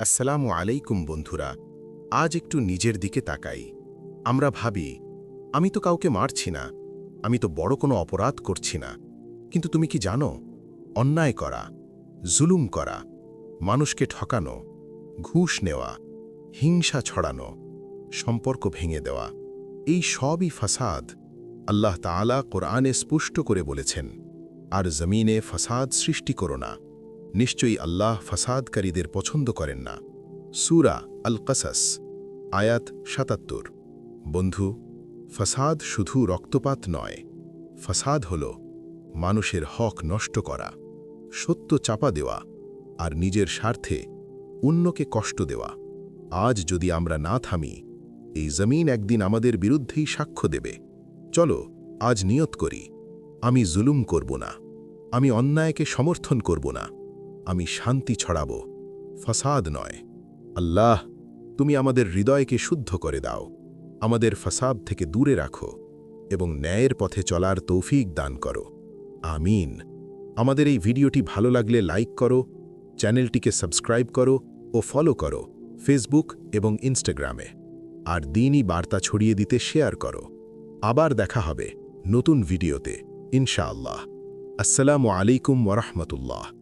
আসসালামু আলাইকুম বন্ধুরা, আজ একটু নিজের দিকে তাকাই। আমরা ভাবি, আমি তো কাউকে মারছি না, আমি তো বড় কোনো অপরাধ করছি না। কিন্তু তুমি কি জানো, অন্যায় করা, জুলুম করা, মানুষকে ঠকানো, ঘুষ নেওয়া, হিংসা ছড়ানো, সম্পর্ক ভেঙে দেওয়া, এই সবই ফাসাদ আল্লাহ তাআলা কোরআনে স্পুষ্ট করে বলেছেন, আর জমিনে ফাসাদ সৃষ্টি করো না। নিশ্চয়ই আল্লাহ ফাসাদকারীদের পছন্দ করেন না। সুরা আল কাসাস আয়াত সাতাত্তর। বন্ধু, ফাসাদ শুধু রক্তপাত নয়, ফাসাদ হল মানুষের হক নষ্ট করা, সত্য চাপা দেওয়া আর নিজের স্বার্থে অন্যকে কষ্ট দেওয়া। আজ যদি আমরা না থামি, এই জমিন একদিন আমাদের বিরুদ্ধেই সাক্ষ্য দেবে। চলো, আজ নিয়ত করি, আমি জুলুম করব না, আমি অন্যায়কে সমর্থন করব না। আমি শান্তি ছড়াব। ফাসাদ নয়। আল্লাহ, তুমি আমাদের হৃদয়কে শুদ্ধ করে দাও। আমাদের ফাসাদ থেকে দূরে রাখো এবং ন্যায়ের পথে চলার তৌফিক দান করো। আমিন। আমাদের এই ভিডিওটি ভালো লাগলে লাইক করো, চ্যানেলটিকে সাবস্ক্রাইব করো ও ফলো করো ফেসবুক এবং ইনস্টাগ্রামে। আর দিনই বার্তা ছড়িয়ে দিতে শেয়ার করো। আবার দেখা হবে নতুন ভিডিওতে। ইনশাআল্লাহ। আসসালামু আলাইকুম ওরহমতুল্লাহ